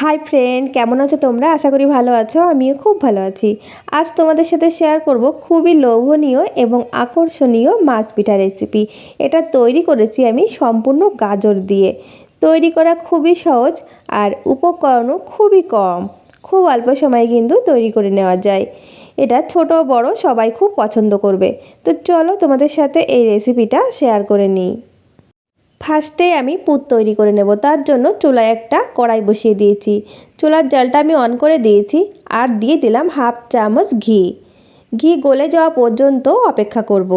Hi friend কেমন আছো তোমরা? আশা করি ভালো আছো, আমিও খুব ভালো আছি। আজ তোমাদের সাথে শেয়ার করব খুবই লোভনীয় এবং আকর্ষণীয় মাছ পিঠা রেসিপি এটা তৈরি করেছি আমি সম্পূর্ণ গাজর দিয়ে। তৈরি করা খুবই সহজ আর উপকরণও খুবই কম। খুব অল্প সময়ে কিন্তু তৈরি করে নেওয়া যায়। এটা ছোট বড় সবাই খুব পছন্দ করবে। তো চলো তোমাদের সাথে এই রেসিপিটা শেয়ার করে নিই। ফার্স্টে আমি পুর তৈরি করে নেব। তার জন্য চুলায় একটা কড়াই বসিয়ে দিয়েছি। চুলার জালটা আমি অন করে দিয়েছি আর দিয়ে দিলাম হাফ চামচ ঘি। ঘি গলে যাওয়া পর্যন্ত অপেক্ষা করব।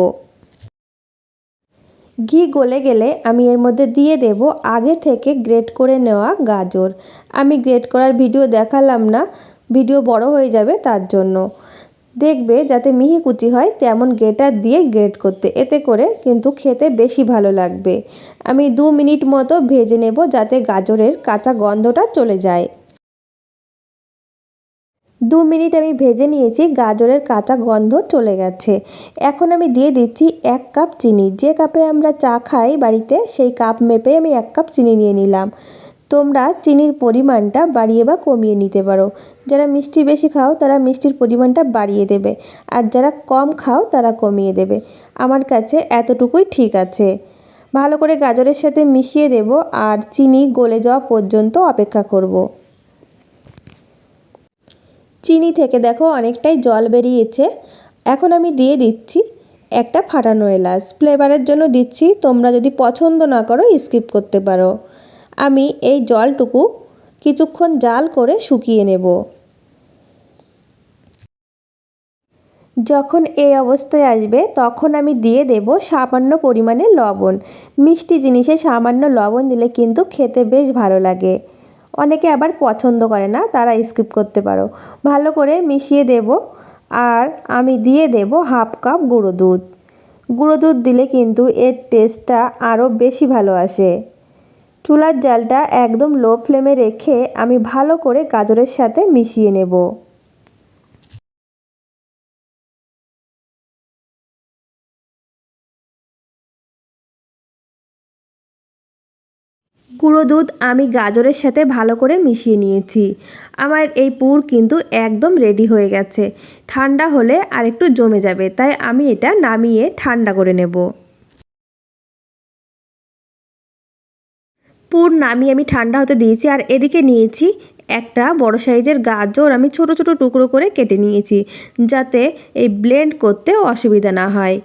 ঘি গলে গেলে আমি এর মধ্যে দিয়ে দেব আগে থেকে গ্রেট করে নেওয়া গাজর। আমি গ্রেট করার ভিডিও দেখালাম না। ভিডিও বড় হয়ে যাবে তার জন্য। দেখবে যাতে মিহি কুচি হয় তেমন গ্রেটার দিয়ে গ্রেট করতে। এতে করে কিন্তু খেতে বেশি ভালো লাগবে। আমি দু মিনিট মতো ভেজে নেব যাতে গাজরের কাঁচা গন্ধটা চলে যায়। দু মিনিট আমি ভেজে নিয়েছি, গাজরের কাঁচা গন্ধ চলে গেছে। এখন আমি দিয়ে দিচ্ছি এক কাপ চিনি। যে কাপে আমরা চা খাই বাড়িতে, সেই কাপ মেপে আমি এক কাপ চিনি নিয়ে নিলাম। তোমরা চিনির পরিমাণটা বাড়িয়ে বা কমিয়ে নিতে পারো। যারা মিষ্টি বেশি খাও, তারা মিষ্টির পরিমাণটা বাড়িয়ে দেবে। আর যারা কম খাও, তারা কমিয়ে দেবে। আমার কাছে এতটুকুই ঠিক আছে। ভালো করে গাজরের সাথে মিশিয়ে দেব আর চিনি গলে যাওয়া পর্যন্ত অপেক্ষা করব। চিনি থেকে দেখো অনেকটাই জল বেরিয়েছে। এখন আমি দিয়ে দিচ্ছি একটা ফাটানো এলাচ। ফ্লেভারের জন্য দিচ্ছি, তোমরা যদি পছন্দ না করো, স্কিপ করতে পারো। আমি এই জলটুকু কিছুক্ষণ জাল করে শুকিয়ে নেব। যখন এই অবস্থায় আসবে, তখন আমি দিয়ে দেব সামান্য পরিমাণে লবণ। মিষ্টি জিনিসে সামান্য লবণ দিলে কিন্তু খেতে বেশ ভালো লাগে। অনেকে আবার পছন্দ করে না, তারা স্কিপ করতে পারো। ভালো করে মিশিয়ে দেব আর আমি দিয়ে দেব হাফ কাপ গুঁড়ো দুধ। গুঁড়ো দুধ দিলে কিন্তু এর টেস্টটা আরও বেশি ভালো আসে। চুলার জালটা একদম লো ফ্লেমে রেখে আমি ভালো করে গাজরের সাথে মিশিয়ে নেব। গুঁড়ো দুধ আমি গাজরের সাথে ভালো করে মিশিয়ে নিয়েছি। আমার এই পুর কিন্তু একদম রেডি হয়ে গেছে। ঠান্ডা হলে আর একটু জমে যাবে, তাই আমি এটা নামিয়ে ঠান্ডা করে নেব। পুর নামিয়ে আমি ঠান্ডা হতে দিয়েছি আর এদিকে নিয়েছি একটা বড় সাইজের গাজর আমি ছোট ছোট টুকরো করে কেটে নিয়েছি যাতে এই ব্লেন্ড করতে অসুবিধা না হয়।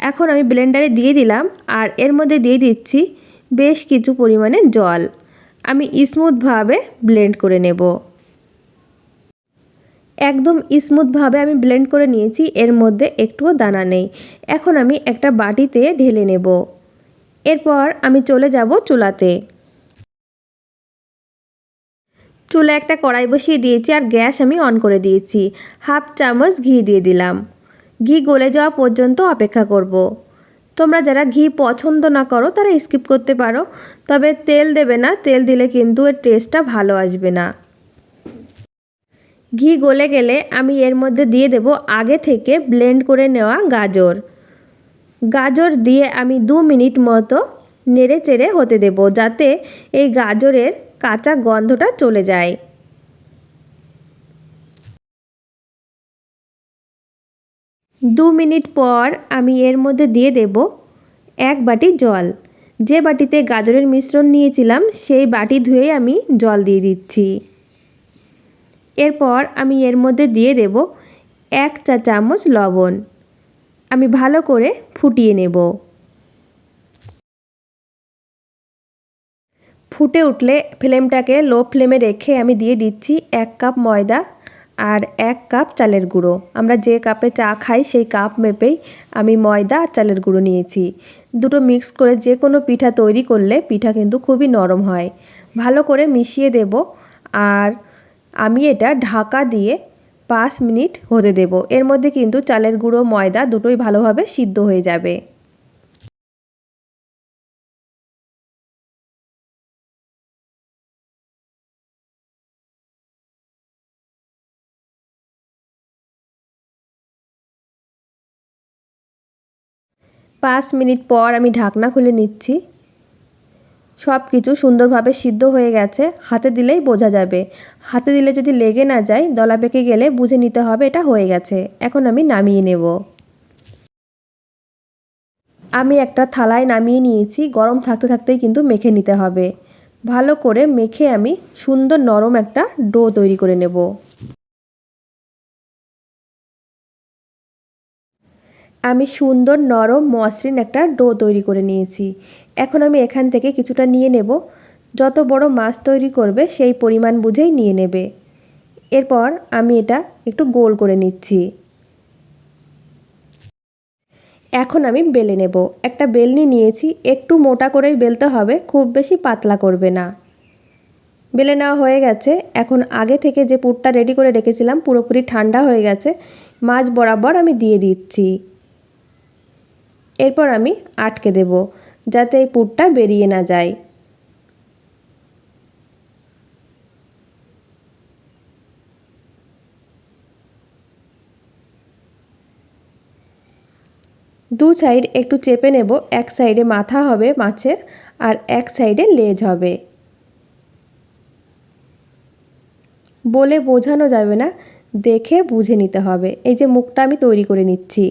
এখন আমি ব্লেন্ডারে দিয়ে দিলাম আর এর মধ্যে দিয়ে দিচ্ছি বেশ কিছু পরিমাণে জল। আমি স্মুথভাবে ব্লেন্ড করে নেব। একদম স্মুথভাবে আমি ব্লেন্ড করে নিয়েছি, এর মধ্যে একটুও দানা নেই। এখন আমি একটা বাটিতে ঢেলে নেব। এরপর আমি চলে যাব চুলাতে। চুলা একটা কড়াই বসিয়ে দিয়েছি আর গ্যাস আমি অন করে দিয়েছি। হাফ চামচ ঘি দিয়ে দিলাম। ঘি গলে যাওয়া পর্যন্ত অপেক্ষা করব। তোমরা যারা ঘি পছন্দ না করো, তারা স্কিপ করতে পারো। তবে তেল দেবে না, তেল দিলে কিন্তু এর টেস্টটা ভালো আসবে না। ঘি গলে গেলে আমি এর মধ্যে দিয়ে দেব আগে থেকে ব্লেন্ড করে নেওয়া গাজর। গাজর দিয়ে আমি দু মিনিট মতো নেড়ে চেড়ে হতে দেব, যাতে এই গাজরের কাঁচা গন্ধটা চলে যায়। দু মিনিট পর আমি এর মধ্যে দিয়ে দেব এক বাটি জল। যে বাটিতে গাজরের মিশ্রণ নিয়েছিলাম, সেই বাটি ধুয়ে আমি জল দিয়ে দিচ্ছি। এরপর আমি এর মধ্যে দিয়ে দেব এক চা চামচ লবণ। আমি ভালো করে ফুটিয়ে নেব। ফুটে উঠলে ফ্লেমটাকে লো ফ্লেমে রেখে আমি দিয়ে দিচ্ছি এক কাপ ময়দা আর এক কাপ চালের গুঁড়ো। আমরা যে কাপে চা খাই সেই কাপ মেপেই আমি ময়দা আর চালের গুঁড়ো নিয়েছি। দুটো মিক্স করে যে কোনো পিঠা তৈরি করলে পিঠা কিন্তু খুবই নরম হয়। ভালো করে মিশিয়ে দেব আর আমি এটা ঢাকা দিয়ে পাঁচ মিনিট হতে দেব। এর মধ্যে কিন্তু চালের গুঁড়ো, ময়দা দুটোই ভালোভাবে সিদ্ধ হয়ে যাবে। পাঁচ মিনিট পর আমি ঢাকনা খুলে নিচ্ছি। সব কিছু সুন্দরভাবে সিদ্ধ হয়ে গেছে। হাতে দিলেই বোঝা যাবে। হাতে দিলে যদি লেগে না যায়, দলা পেকে গেলে বুঝে নিতে হবে এটা হয়ে গেছে। এখন আমি নামিয়ে নেব। আমি একটা থালায় নামিয়ে নিয়েছি। গরম থাকতে থাকতেই কিন্তু মেখে নিতে হবে। ভালো করে মেখে আমি সুন্দর নরম একটা ডো তৈরি করে নেব। আমি সুন্দর, নরম, মসৃণ একটা ডো তৈরি করে নিয়েছি। এখন আমি এখান থেকে কিছুটা নিয়ে নেব। যত বড় মাছ তৈরি করবে, সেই পরিমাণ বুঝেই নিয়ে নেবে। এরপর আমি এটা একটু গোল করে নিচ্ছি। এখন আমি বেলে নেব। একটা বেলনি নিয়েছি। একটু মোটা করেই বেলতে হবে, খুব বেশি পাতলা করবে না। বেলে নেওয়া হয়ে গেছে। এখন আগে থেকে যে পুরটা রেডি করে রেখেছিলাম, পুরোপুরি ঠান্ডা হয়ে গেছে। মাছ বরাবর আমি দিয়ে দিচ্ছি। এরপর আমি আটকে দেব, যাতে এই পুরটা বেরিয়ে না যায়। দু সাইড একটু চেপে নেব, এক সাইডে মাথা হবে মাছের আর এক সাইডে লেজ হবে। বলে বোঝানো যাবে না, দেখে বুঝে নিতে হবে। এই যে মুখটা আমি তৈরি করে নিচ্ছি।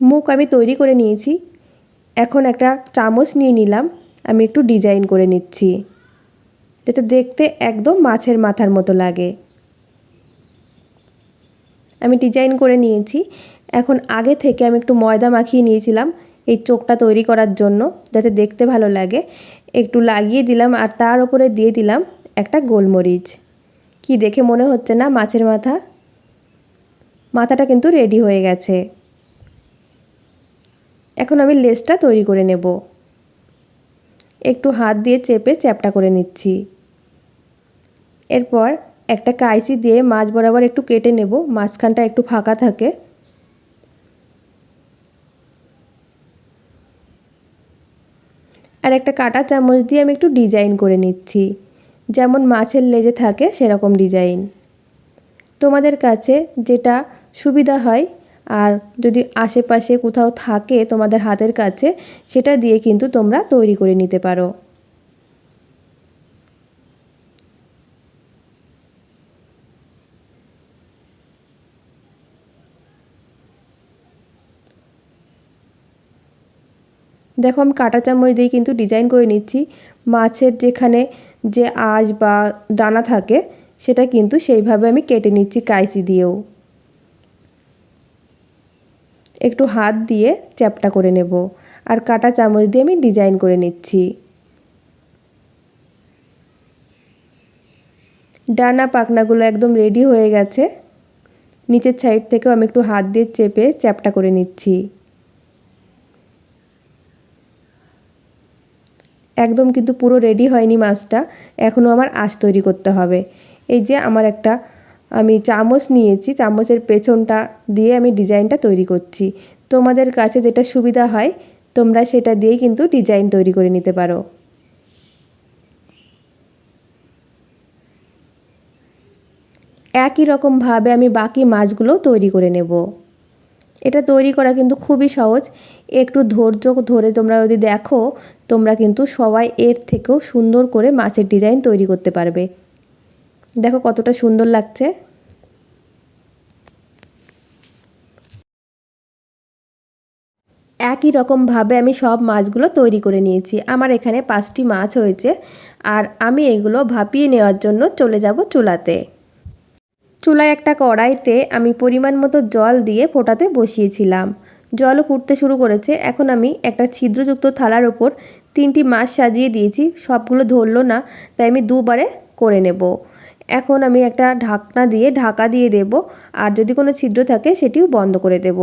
মুখ আমি তৈরি করে নিয়েছি। এখন একটা চামচ নিয়ে নিলাম। আমি একটু ডিজাইন করে নিচ্ছি। যাতে দেখতে একদম মাছের মাথার মতো লাগে। আমি ডিজাইন করে নিয়েছি। এখন আগে থেকে আমি একটু ময়দা মাখিয়ে নিয়েছিলাম এই চোখটা তৈরি করার জন্য, যাতে দেখতে ভালো লাগে। একটু লাগিয়ে দিলাম আর তার উপরে দিয়ে দিলাম একটা গোলমরিচ। কি দেখে মনে হচ্ছে না মাছের মাথা? মাথাটা কিন্তু রেডি হয়ে গেছে। এখন আমি লেসটা তৈরি করে নেব। একটু হাত দিয়ে চেপে চ্যাপটা করে নিচ্ছি। এরপর একটা কাইচি দিয়ে মাছ বরাবর একটু কেটে নেব, মাঝখানটা একটু ফাঁকা থাকে। আর একটা কাটা চামচ দিয়ে আমি একটু ডিজাইন করে নিচ্ছি। যেমন মাছের লেজে থাকে সেরকম ডিজাইন। তোমাদের কাছে যেটা সুবিধা হয় আর যদি আশেপাশে কোথাও থাকে তোমাদের হাতের কাছে, সেটা দিয়ে কিন্তু তোমরা তৈরি করে নিতে পারো। দেখো আমি কাঁটা চামচ দিয়ে কিন্তু ডিজাইন করে নিচ্ছি। মাছের যেখানে যে আঁশ বা ডানা থাকে, সেটা কিন্তু সেইভাবে আমি কেটে নিচ্ছি কাইচি দিয়েও। একটু হাত দিয়ে চ্যাপটা করে নেব আর কাটা চামচ দিয়ে আমি ডিজাইন করে নিচ্ছি। ডানা পাখনাগুলো একদম রেডি হয়ে গেছে। নিচের সাইড থেকেও আমি একটু হাত দিয়ে চেপে চ্যাপটা করে নিচ্ছি। একদম কিন্তু পুরো রেডি হয়নি মাছটা, এখনও আমার আঁশ তৈরি করতে হবে। এই যে আমার একটা আমি চামচ নিয়েছি, চামচের পেছনটা দিয়ে আমি ডিজাইনটা তৈরি করছি। তোমাদের কাছে যেটা সুবিধা হয়, তোমরা সেটা দিয়েই কিন্তু ডিজাইন তৈরি করে নিতে পারো। একই রকমভাবে আমি বাকি মাছগুলো তৈরি করে নেব। এটা তৈরি করা কিন্তু খুবই সহজ। একটু ধৈর্য ধরে তোমরা যদি দেখো, তোমরা কিন্তু সবাই এর থেকেও সুন্দর করে মাছের ডিজাইন তৈরি করতে পারবে। দেখো কতটা সুন্দর লাগছে। একই রকমভাবে আমি সব মাছগুলো তৈরি করে নিয়েছি। আমার এখানে পাঁচটি মাছ হয়েছে আর আমি এগুলো ভাপিয়ে নেওয়ার জন্য চলে যাব চুলাতে। চুলায় একটা কড়াইতে আমি পরিমাণ মতো জল দিয়ে ফোটাতে বসিয়েছিলাম। জলও ফুটতে শুরু করেছে। এখন আমি একটা ছিদ্রযুক্ত থালার ওপর তিনটি মাছ সাজিয়ে দিয়েছি। সবগুলো ধরলো না, তাই আমি দুবারে করে নেব। এখন আমি একটা ঢাকনা দিয়ে ঢাকা দিয়ে দেব। আর যদি কোনো ছিদ্র থাকে, সেটিও বন্ধ করে দেব।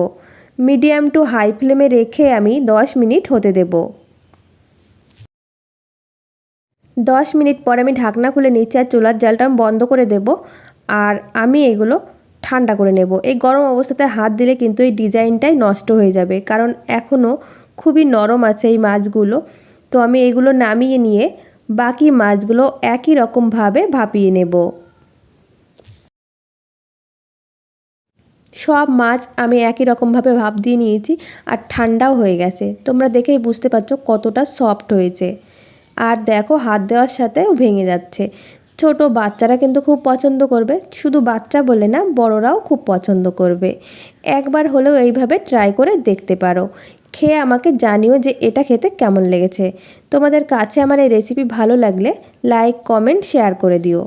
মিডিয়াম টু হাই ফ্লেমে রেখে আমি দশ মিনিট হতে দেব। দশ মিনিট পর আমি ঢাকনা খুলে নিচ্ছি আর চুলার জালটা বন্ধ করে দেব আর আমি এগুলো ঠান্ডা করে নেব। এই গরম অবস্থাতে হাত দিলে কিন্তু এই ডিজাইনটাই নষ্ট হয়ে যাবে কারণ এখনও খুবই নরম আছে এই মাছগুলো। তো আমি এগুলো নামিয়ে নিয়ে বাকি মাছগুলো একই রকমভাবে ভাপিয়ে নেব। সব মাছ আমি একই রকমভাবে ভাব দিয়ে নিয়েছি আর ঠান্ডাও হয়ে গেছে। তোমরা দেখেই বুঝতে পারছ কতটা সফট হয়েছে। আর দেখো হাত দেওয়ার সাথেও ভেঙে যাচ্ছে। ছোট বাচ্চারা কিন্তু খুব পছন্দ করবে, শুধু বাচ্চা বলে না, বড়রাও খুব পছন্দ করবে। একবার হলেও এইভাবে ট্রাই করে দেখতে পারো। খেয়ে আমাকে জানিও যে এটা খেতে কেমন লেগেছে। তোমাদের কাছে আমার এই রেসিপি ভালো লাগলে লাইক কমেন্ট শেয়ার করে দিও।